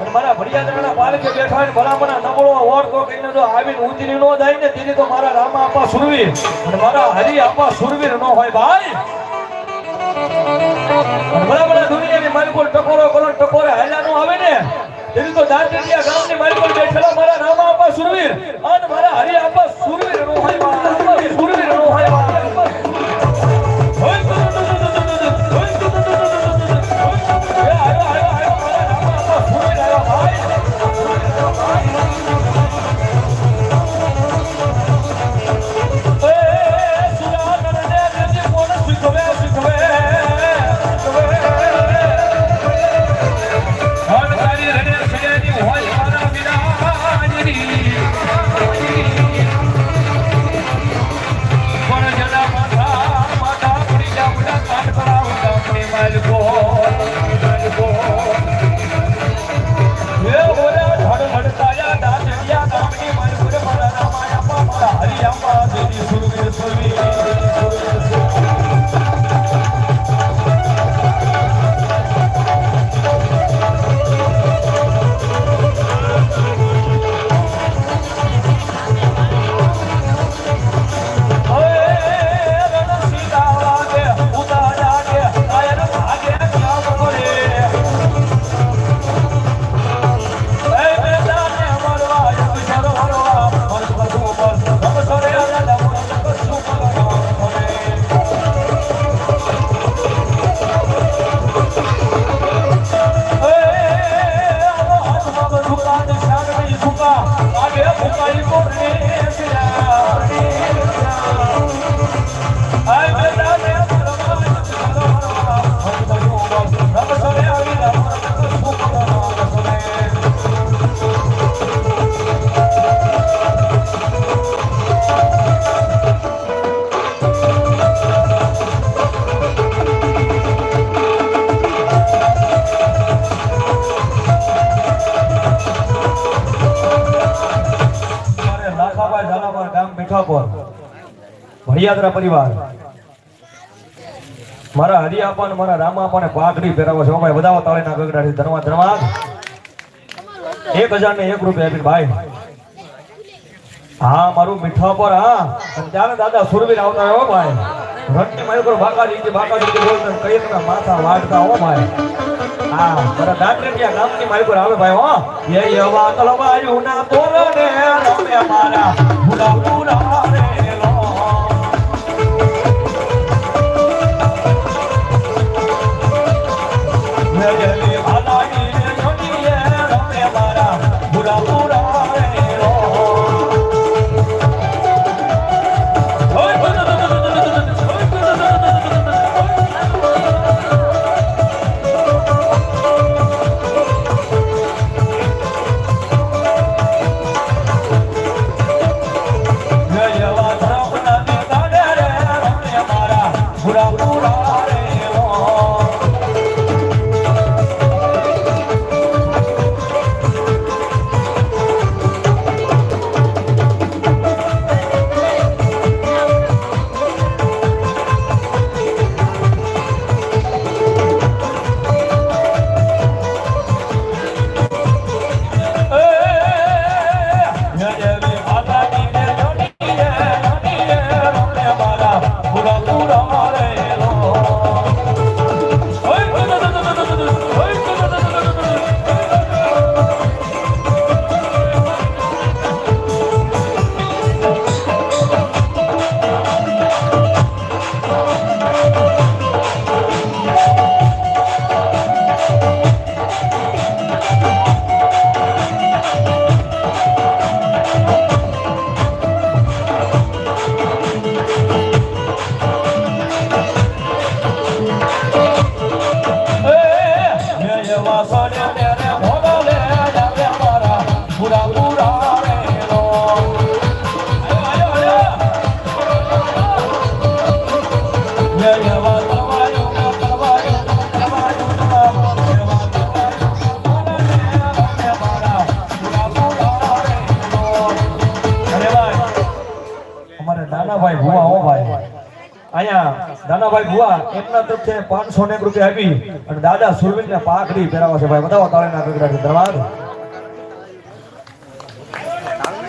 અને મારા ભડિયાદરાના પાલકે સુરવીર ન હોય ભાઈ. અને ભલામણા દુનિયાની પર ટકોરો કરો ટકોરે હાલ્યા આવે ને, તેથી તો દાંતેડિયા ગામની માલ પર મારા રામા આપા સુરવીર મારા હરી સુરવીર હોય ભાઈ. ભડિયાદરા પરિવાર. મારા હરિયાપા ને મારા રામાપા ને પાઘડી પહેરાવો છો. ભાઈ બધા તાળીના ગગડા ધન્યવાદ ધનવાદ. એક હજાર ને એક રૂપિયા આપી ભાઈ. હા, મારું મીઠાપુર હા. ત્યારે દાદા સુરવીર આવતા હો ભાઈ. રણની મારી પર બાકાજી કે બાકાજી બોલતા કઈ રીતના માથા વાટતા હો ભાઈ. હા, મારા દાંતરેટિયા ગામની મારી પર આવે ભાઈ, હો. એ યવા તલવાયું ના તોરને રમે મારા. ભૂલા ભૂલા રે. અહીંયા દાદાભાઈ ભુવા એમના તરફથી પાંચસો ને રૂપિયા આપી અને દાદા સુરવીર ને પાઘડી પહેરાવા છે ભાઈ. બતાવો તાળીના ગગડા ધન્યવાદ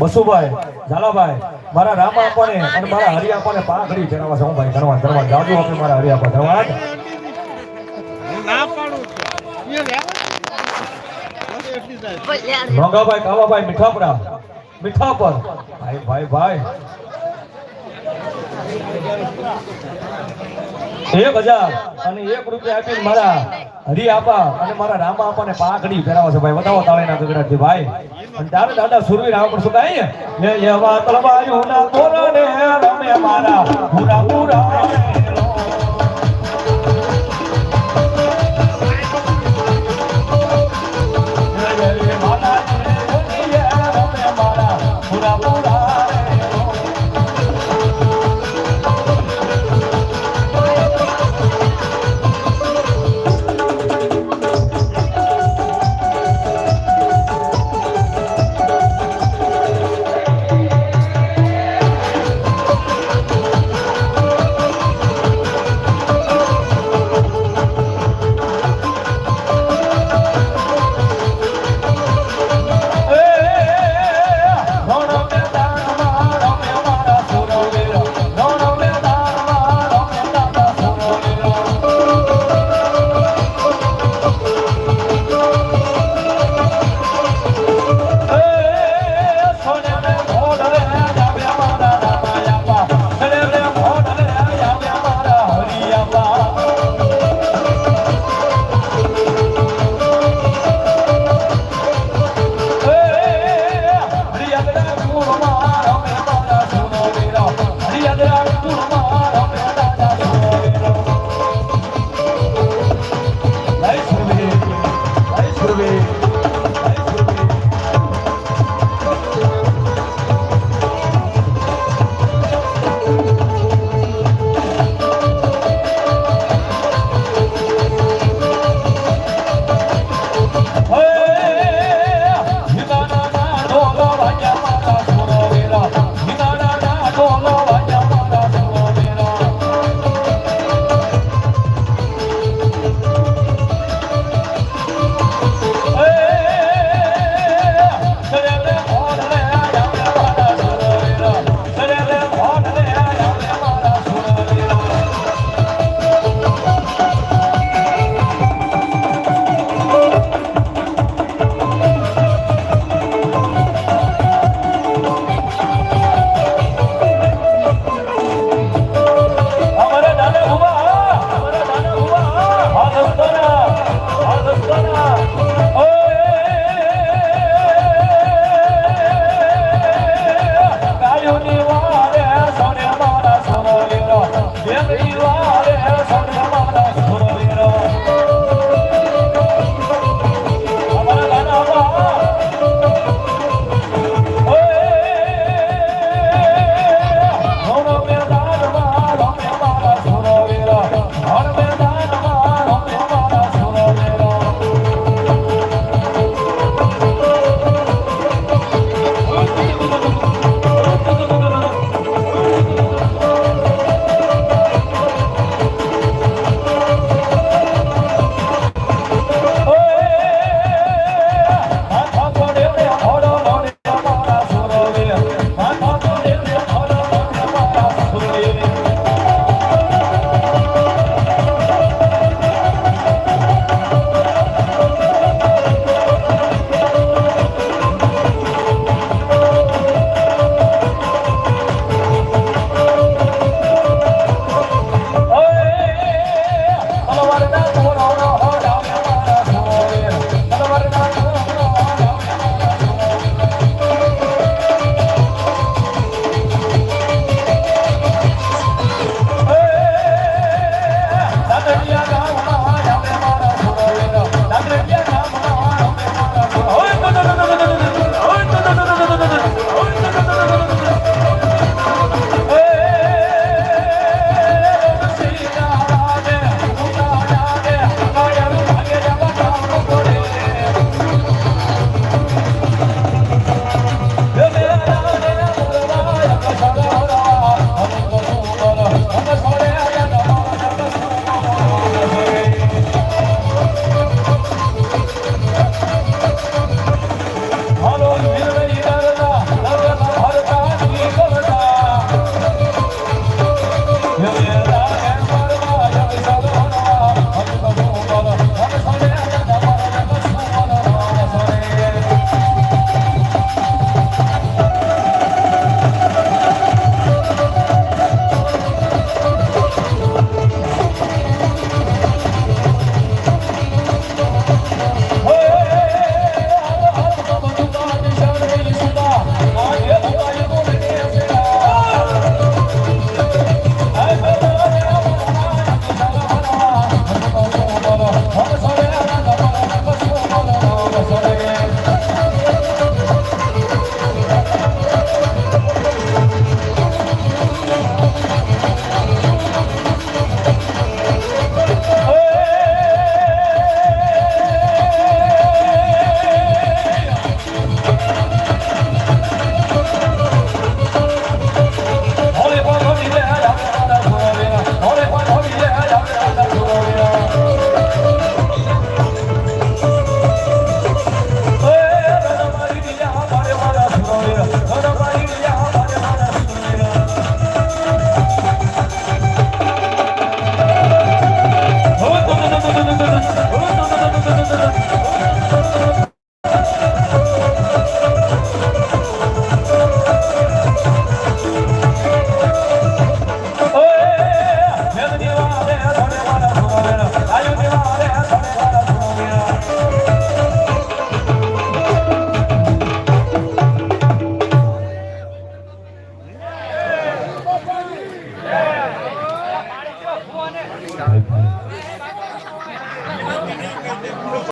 બસુભાઈ, ઝાલાભાઈ, મારા રામા આપવાને અને મારા હરિયા આપવાને પાઘડી પહેરાવા છે, હું ભાઈ. ધન્યવાદ ધન્યવાદ જાજુ આપણે મારા હરિયા આપવા ધન્યવાદ ના પાડું કાવાભાઈ, મીઠાપરા. મીઠાપર. ભાઈ ભાઈ ભાઈ. એક હજાર અને એક રૂપિયા આપીને મારા હરી આપા અને મારા રામા આપાને પાઘડી પહેરાવે ભાઈ બતાવો તાળીના ગગડાથી ભાઈ. અને તારે દાદા સુરવીર આવા પડશું કાંઈ ને એવા તલવાયું ના તોરણે રમે મારા. પૂરા પૂરા